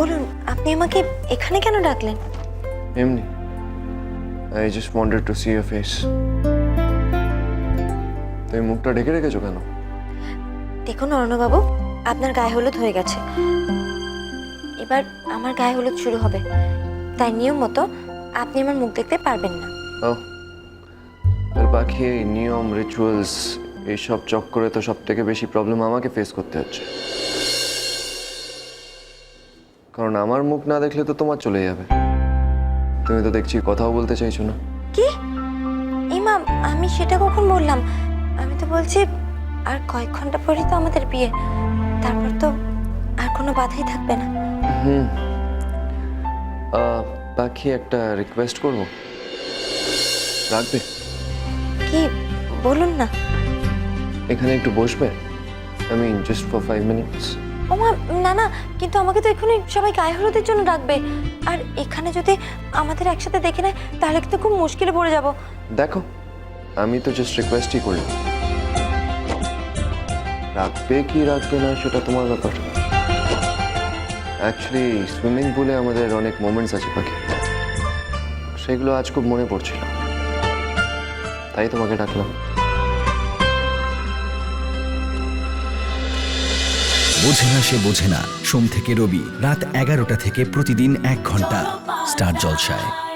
বলুন আপনি আমাকে এখানে কেন ডাকলেন? এমনি। I just wanted to see your face তুমি মুখটা ঢেকে রেখেছো কেন? দেখুন অরণ্যবাবু আপনার গায়ে হলুদ হয়ে গেছে। এবার আমার গায়ে হলুদ শুরু হবে। তাই নিয়ম মতো আপনি আমার মুখ দেখতে পারবেন না। ও আর বাকি এই নিয়ম রিচুয়ালস এইসব চক্করে তো সব থেকে বেশি প্রবলেম আমাকে ফেস করতে হচ্ছে। কারণ আমার মুখ না দেখলে তো তোমার চলে যাবে। তুমি তো দেখছি কথাও বলতে চাইছো না। কি? ইমাম আমি সেটা কখন বললাম? আমি তো বলছি আর কয়েক ঘণ্টা পরেই তো আমাদের বিয়ে। তারপর তো আর কোনো বাধাই থাকবে না। হুম। বাকি একটা রিকোয়েস্ট করব। রাখবে? কি? বলুন না। এখানে একটু বসবে? আমি জাস্ট ফর ফাইভ মিনিটস ওমা না না, কিন্তু আমাকে তো এক্ষুনি সবাই গায়ে হলুদের জন্য ডাকবে। আর এখানে যদি আমাদের একসাথে দেখে নেয়, তাহলে কিন্তু খুব মুশকিলে পড়ে যাব। দেখো, আমি তো জাস্ট রিকোয়েস্টই করলাম। রাখবে কি রাখবে না, সেটা তোমার ব্যাপার। অ্যাকচুয়ালি সুইমিং পুলে আমাদের অনেক মোমেন্টস আছে, পাখি। সেগুলো আজ খুব মনে পড়ছিল। তাই তোমাকে ডাকলাম। বোঝে না, সে বোঝে না। সোম থেকে রবি, রাত এগারোটা থেকে প্রতিদিন এক ঘণ্টা। স্টার জলসায়।